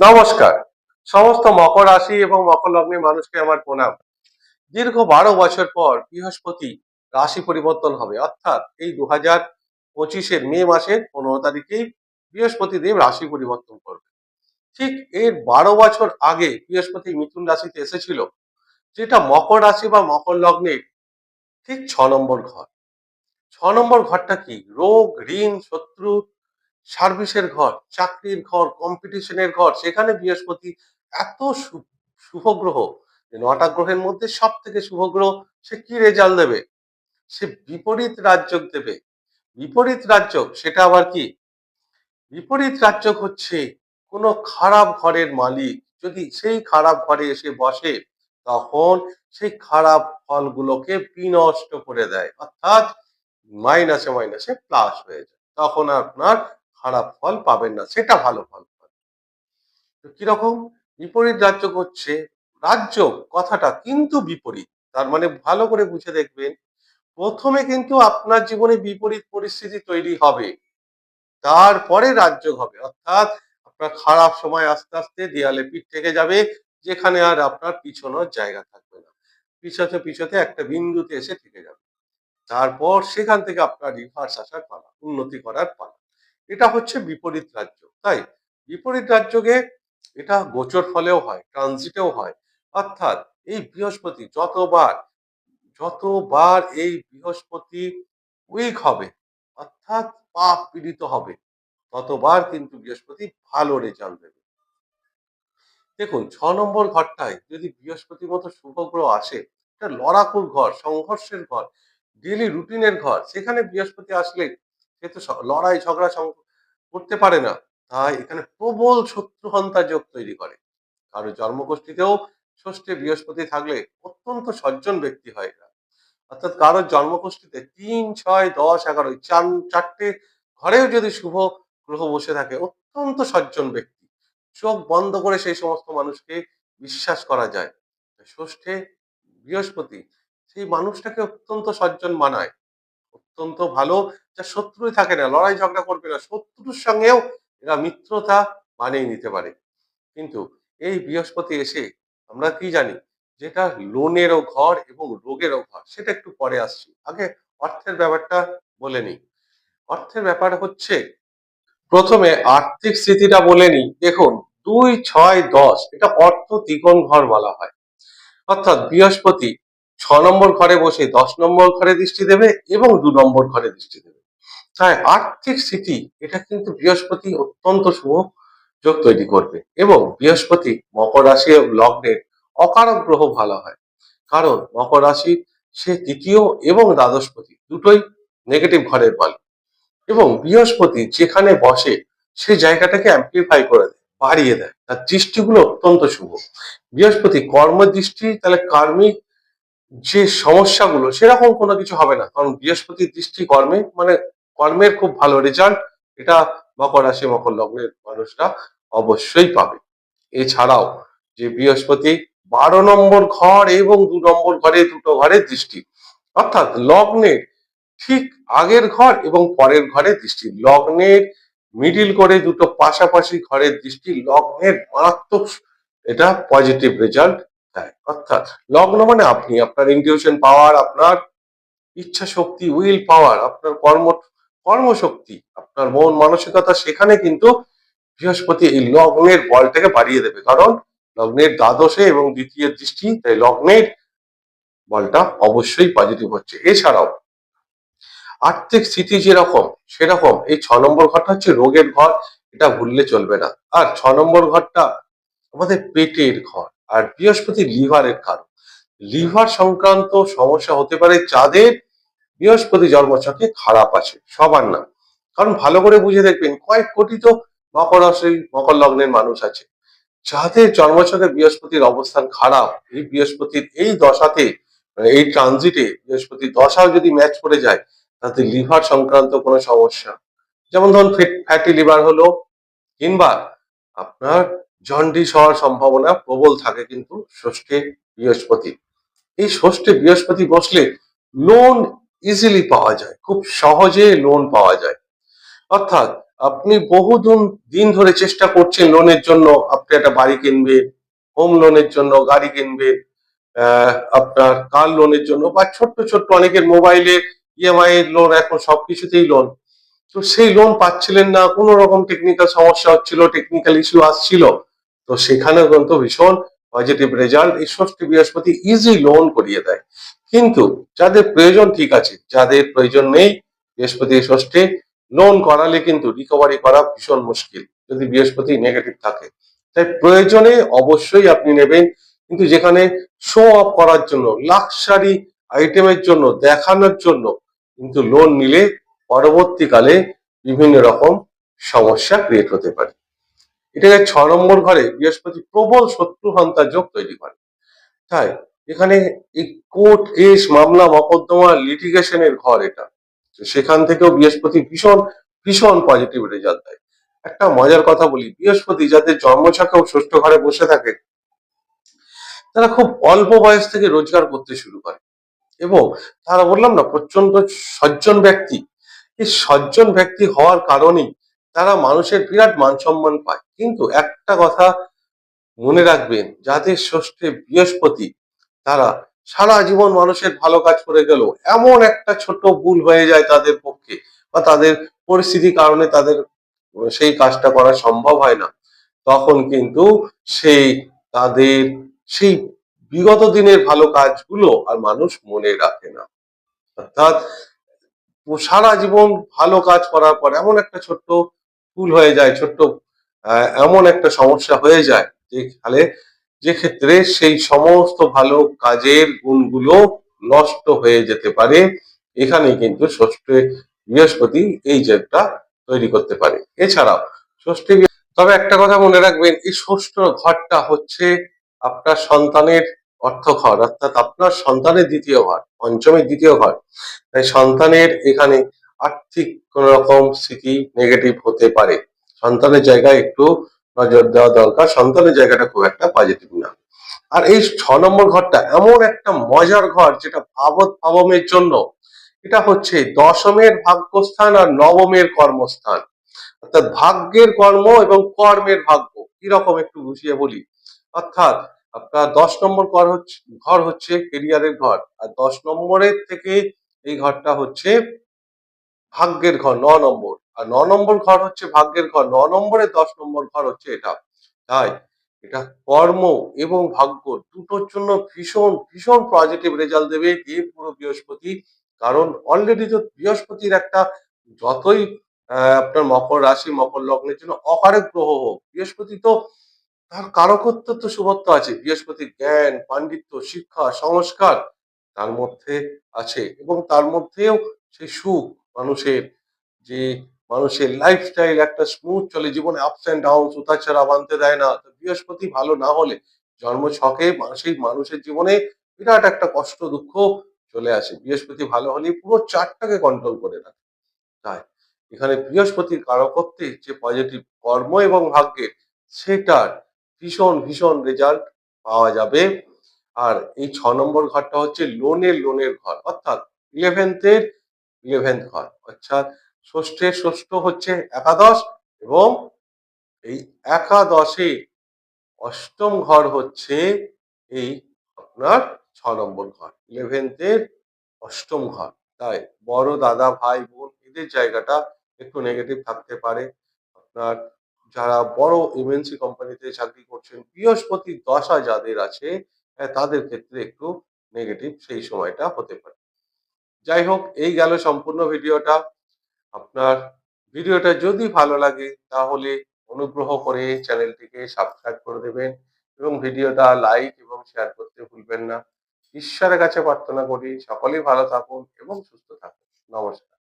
নমস্কার। সমস্ত মকর রাশি এবং মকর লগ্নের মানুষকে আমার প্রণাম। দীর্ঘ বারো বছর পর বৃহস্পতি রাশি পরিবর্তন হবে। অর্থাৎ এই দু হাজার পঁচিশের মে মাসের পনেরো তারিখেই বৃহস্পতি দেব রাশি পরিবর্তন করবে। ঠিক এর বারো বছর আগে বৃহস্পতি মিথুন রাশিতে এসেছিল, যেটা মকর রাশি বা মকর লগ্নের ঠিক ছ নম্বর ঘর। ছ নম্বর ঘরটা কি? রোগ, ঋণ, শত্রু সার্ভিসের ঘর, চাকরির ঘর কম্পিটিশনের ঘর, সেখানে বৃহস্পতি এত শুভ গ্রহ যে নটা গ্রহের মধ্যে সব থেকে শুভ গ্রহ সে কি রেজাল্ট দেবে? সে বিপরীত রাজ্যক দেবে। বিপরীত রাজ্যক সেটা আবার কি? বিপরীত রাজ্যক হচ্ছে কোনো খারাপ ঘরের মালিক, যদি সেই খারাপ ঘরে এসে বসে, তখন সেই খারাপ ফলগুলোকে বিনষ্ট করে দেয়। অর্থাৎ মাইনাসে মাইনাসে প্লাস হয়ে যায়। তখন আপনার খারাপ ফল পাবেন না, সেটা ভালো ফল তো কীরকম? বিপরীত রাজ্য হচ্ছে রাজ্য কথাটা কিন্তু বিপরীত। তার মানে ভালো করে বুঝে দেখবেন, প্রথমে কিন্তু আপনার জীবনে বিপরীত পরিস্থিতি তৈরি হবে। তারপরে রাজ্য হবে। অর্থাৎ আপনার খারাপ সময় আস্তে আস্তে দেয়ালে পিঠ থেকে যাবে, যেখানে আর আপনার পিছনোর জায়গা থাকবে না। পিছতে পিছতে একটা বিন্দুতে এসে থেকে যাবে। তারপর সেখান থেকে আপনার রিভার্স আসার পালা, উন্নতি করার পালা। এটা হচ্ছে বিপরীত রাজ্য, তাই? বিপরীত রাজ্যকে এটা গোচর ফলেও হয় ট্রানজিটেও হয়। অর্থাৎ এই বৃহস্পতি যতবার যতবার এই বৃহস্পতি উইক হবে, অর্থাৎ পাপ পীড়িত হবে, ততবার কিন্তু বৃহস্পতি ভালো রেজাল্ট দেবে। দেখুন, ছ নম্বর ঘরটায় যদি বৃহস্পতি মতো শুভ গ্রহ আসে, এটা লড়াকুর ঘর, সংঘর্ষের ঘর ডেলি রুটিনের ঘর, সেখানে বৃহস্পতি আসলে সে তো লড়াই, ঝগড়া করতে পারে না। তাই এখানে প্রবল শত্রুহন্তা যোগ তৈরি করে। কারও জন্মগোষ্ঠীতেও ষষ্ঠে বৃহস্পতি থাকলে অত্যন্ত সজ্জন ব্যক্তি হয় এরা। অর্থাৎ কারোর জন্মগোষ্ঠীতে তিন, ছয়, দশ এগারো চার, চারটে ঘরেও যদি শুভ গ্রহ বসে থাকে, অত্যন্ত সজ্জন ব্যক্তি। চোখ বন্ধ করে সেই সমস্ত মানুষকে বিশ্বাস করা যায়। ষষ্ঠে বৃহস্পতি সেই মানুষটাকে অত্যন্ত সজ্জন মানায়। অত্যন্ত ভালো, যা শত্রুই থাকে না, লড়াই ঝগড়া করবে না, শত্রুর সঙ্গেও এরা মিত্রতা বানিয়ে নিতে পারে। কিন্তু এই বৃহস্পতি এসে আমরা কি জানি, যেটা লোনেরও ঘর এবং রোগেরও ঘর, সেটা একটু পরে আসছি। আগে অর্থের ব্যাপারটা বলে নিই। অর্থের ব্যাপার হচ্ছে, প্রথমে আর্থিক স্থিতিটা বলে নিই। দেখুন, দুই, ছয়, দশ, এটা অর্থ দ্বিগুণ ঘর বলা হয়। অর্থাৎ বৃহস্পতি ছ নম্বর ঘরে বসে দশ নম্বর ঘরে দৃষ্টি দেবে এবং দু নম্বর ঘরে দৃষ্টি দেবে। তাই আর্থিক স্থিতি, এটা কিন্তু বৃহস্পতি অত্যন্ত শুভ যোগ তৈরি করবে এবং বৃহস্পতি মকর রাশি লগ্নের অকারক গ্রহ ভালো হয়। কারণ মকর রাশি, সে তৃতীয় এবং দ্বাদশপতি দুটোই নেগেটিভ ঘরের মালিক এবং বৃহস্পতি যেখানে বসে, সে জায়গাটাকে অ্যাম্পলিফাই করে দেয়, বাড়িয়ে দেয়। তার দৃষ্টিগুলো অত্যন্ত শুভ। বৃহস্পতি কর্মদৃষ্টি, তাহলে কার্মিক যে সমস্যাগুলো, সেরকম কোনো কিছু হবে না। কারণ বৃহস্পতির দৃষ্টি কর্মে মানে কর্মের খুব ভালো রেজাল্ট এটা মকর রাশি, মকর লগ্নের মানুষরা অবশ্যই পাবে। এছাড়াও যে বৃহস্পতি বারো নম্বর ঘর এবং দু নম্বর ঘরে দুটো ঘরের দৃষ্টি। অর্থাৎ লগ্নের ঠিক আগের ঘর এবং পরের ঘরে দৃষ্টি। লগ্নের মিডিল করে দুটো পাশাপাশি ঘরের দৃষ্টি, লগ্নের মারাত্মক এটা পজিটিভ রেজাল্ট দেয় অর্থাৎ লগ্ন মানে আপনি, আপনার ইনটিউশন পাওয়ার আপনার ইচ্ছা শক্তি উইল পাওয়ার আপনার কর্ম, কর্মশক্তি, আপনার মন মানসিকতা, সেখানে কিন্তু বৃহস্পতি এই লগ্নের বলটাকে বাড়িয়ে দেবে। কারণ লগ্নের দ্বাদশে এবং দ্বিতীয় দৃষ্টি, তাই লগ্নের বলটা অবশ্যই পজিটিভ হচ্ছে। এছাড়াও আর্থিক স্থিতি যেরকম, সেরকম এই ছ নম্বর ঘরটা হচ্ছে রোগের ঘর, এটা ভুললে চলবে না। আর ছ নম্বর ঘরটা আমাদের পেটের ঘর। আর বৃহস্পতি লিভারের কারণ। লিভার সংক্রান্ত সমস্যা হতে পারে যাদের বৃহস্পতি জন্মছকে খারাপ আছে, সবার না। কারণ ভালো করে বুঝে দেখবেন, কয়েক কোটি তো মকর মকর লগ্নের মানুষ আছে। যাদের জন্মছকে বৃহস্পতির অবস্থান খারাপ, এই বৃহস্পতির এই দশাতে মানে এই ট্রানজিটে বৃহস্পতির দশাও যদি ম্যাচ করে যায়, তাতে লিভার সংক্রান্ত কোনো সমস্যা। যেমন ধরুন ফ্যাটি লিভার হলো, কিংবা আপনার জন্ডিস হওয়ার সম্ভাবনা প্রবল থাকে কিন্তু ষষ্ঠে বৃহস্পতি। এই ষষ্ঠে বৃহস্পতি বসলে লোন ইজিলি পাওয়া যায়, খুব সহজে লোন পাওয়া যায়। অর্থাৎ আপনি বহুদিন দিন ধরে চেষ্টা করছেন লোনের জন্য, আপনি একটা বাড়ি কিনবেন হোম লোনের জন্য, গাড়ি কিনবেন আপনার কার লোনের জন্য, বা ছোট্ট ছোট্ট অনেকের মোবাইলে ইএমআই লোন এখন সবকিছুতেই লোন তো সেই লোন পাচ্ছিলেন না, কোনো রকম টেকনিক্যাল সমস্যা হচ্ছিল টেকনিক্যাল ইস্যু আসছিল তো সেখানে কিন্তু ভীষণ পজিটিভ রেজাল্ট এই ষষ্ঠী বৃহস্পতি ইজি লোন করিয়ে দেয়। কিন্তু যাদের প্রয়োজন ঠিক আছে, যাদের প্রয়োজন নেই, বৃহস্পতি ষষ্ঠী লোন করালে কিন্তু রিকভারি করা ভীষণ মুশকিল, যদি বৃহস্পতি নেগেটিভ থাকে। তাই প্রয়োজনে অবশ্যই আপনি নেবেন। কিন্তু যেখানে শো অফ করার জন্য লাক্সারি আইটেমের জন্য, দেখানোর জন্য কিন্তু লোন নিলে পরবর্তীকালে বিভিন্ন রকম সমস্যা ক্রিয়েট হতে পারে। এটাকে ছ নম্বর ঘরে বৃহস্পতি প্রবল শত্রু হন্তা যোগ তৈরি করে। তাই এখানে এই কোর্ট কেস, মামলা, মকদ্দমা লিটিগেশনের ঘর এটা। সেখান থেকেও বৃহস্পতি ভীষণ ভীষণ পজিটিভ রেজাল্ট দেয়। একটা মজার কথা বলি, বৃহস্পতি যাদের জন্মছকেও ষষ্ঠ ঘরে বসে থাকে, তারা খুব অল্প বয়স থেকে রোজগার করতে শুরু করে। এবং তারা বললাম না প্রচণ্ড সজ্জন ব্যক্তি। এই সজ্জন ব্যক্তি হওয়ার কারণেই তারা মানুষের বিরাট মান সম্মান পায়। কিন্তু একটা কথা মনে রাখবেন, যাদের ষষ্ঠে বৃহস্পতি, তারা সারা জীবন মানুষের ভালো কাজ করে গেল, এমন একটা ছোট ভুল হয়ে যায় তাদের পক্ষে বা তাদের পরিস্থিতির কারণে তাদের সেই কাজটা করা সম্ভব হয় না। তখন কিন্তু সেই তাদের, সেই বিগত দিনের ভালো কাজগুলো আর মানুষ মনে রাখে না। অর্থাৎ সারা জীবন ভালো কাজ করার পর এমন একটা ছোট্ট ভুল হয়ে যায়, ছোট্ট এমন একটা সমস্যা হয়ে যায় যে খালে যে ক্ষেত্রে সেই সমস্ত ভালো কাজের গুণগুলো নষ্ট হয়ে যেতে পারে। এখানে কিন্তু ষষ্ঠে বৃহস্পতি এই জেদটা তৈরি করতে পারে। এছাড়াও ষষ্ঠী তবে একটা কথা মনে রাখবেন, এই ষষ্ঠ ঘরটা হচ্ছে আপনার সন্তানের অর্থ ঘর অর্থাৎ আপনার সন্তানের দ্বিতীয় ঘর, পঞ্চমের দ্বিতীয় ঘর। তাই সন্তানের এখানে আর্থিক কোন রকম স্থিতি নেগেটিভ হতে পারে। সন্তানের জায়গায় একটু নজর দেওয়া দরকার। সন্তানের জায়গাটা খুব একটা পজিটিভ না। আর এই ছ নম্বর ঘরটা এমন একটা মজার ঘর যেটা ভাবত ভাবমের জন্য। এটা হচ্ছে দশমের ভাগ্যস্থান আর নবমের কর্মস্থান। অর্থাৎ ভাগ্যের কর্ম এবং কর্মের ভাগ্য। কীরকম একটু বুঝিয়ে বলি? অর্থাৎ আপনার দশ নম্বর ঘর হচ্ছে ঘর হচ্ছে কেরিয়ারের ঘর। আর দশ নম্বরের থেকে এই ঘরটা হচ্ছে ভাগ্যের ঘর, ন নম্বর। আর ন নম্বর ঘর হচ্ছে ভাগ্যের ঘর, ন নম্বরে দশ নম্বর ঘর হচ্ছে এটা। তাই এটা কর্ম এবং ভাগ্য দুটোর জন্য ভীষণ ভীষণ পজিটিভ রেজাল্ট দেবে এই পুরো বৃহস্পতি। কারণ অলরেডি তো বৃহস্পতির একটা যতই আপনার মকর রাশি, মকর লগ্নের জন্য অকারক গ্রহ হোক, বৃহস্পতি তো তার কারকত্ব তো শুভত্ব আছে। বৃহস্পতি জ্ঞান, পাণ্ডিত্য, শিক্ষা, সংস্কার তার মধ্যে আছে এবং তার মধ্যেও সেই সুখ মানুষের যে মানুষের লাইফস্টাইল একটা স্মুথ চলে, জীবনে আপস অ্যান্ড ডাউন উতাছাড়া বানতে দেয় না। বৃহস্পতি ভালো না হলে জন্ম ছকে সেই মানুষের জীবনে বিরাট একটা কষ্ট, দুঃখ চলে আসে। বৃহস্পতি ভালো হলে পুরো চারটাকে কন্ট্রোল করে রাখে। তাই এখানে বৃহস্পতির কারকত্বে যে পজিটিভ কর্ম এবং ভাগ্যের সেটার ভীষণ ভীষণ রেজাল্ট পাওয়া যাবে। আর এই ছ নম্বর ঘরটা হচ্ছে লোনের লোনের ঘর। অর্থাৎ ইলেভেন্থের ইলেভেন্থ ঘর অর্থাৎ ষষ্ঠের ষষ্ঠ হচ্ছে একাদশ এবং এই একাদশে অষ্টম ঘর হচ্ছে এই আপনার ছ নম্বর ঘর ইলেভেন্থের অষ্টম ঘর। তাই বড় দাদা ভাই বোন এদের জায়গাটা একটু নেগেটিভ থাকতে পারে। আপনার যারা বড় এমএনসি কোম্পানিতে চাকরি করছেন বৃহস্পতি দশা যাদের আছে আহ, তাদের ক্ষেত্রে একটু নেগেটিভ সেই সময়টা হতে পারে। যাই হোক, এই গেল সম্পূর্ণ ভিডিওটা। আপনার ভিডিওটা যদি ভালো লাগে, তাহলে অনুগ্রহ করে চ্যানেলটিকে সাবস্ক্রাইব করে দেবেন এবং ভিডিওটা লাইক এবং শেয়ার করতে ভুলবেন না। ঈশ্বরের কাছে প্রার্থনা করি, সকলেই ভালো থাকুন এবং সুস্থ থাকুন। নমস্কার।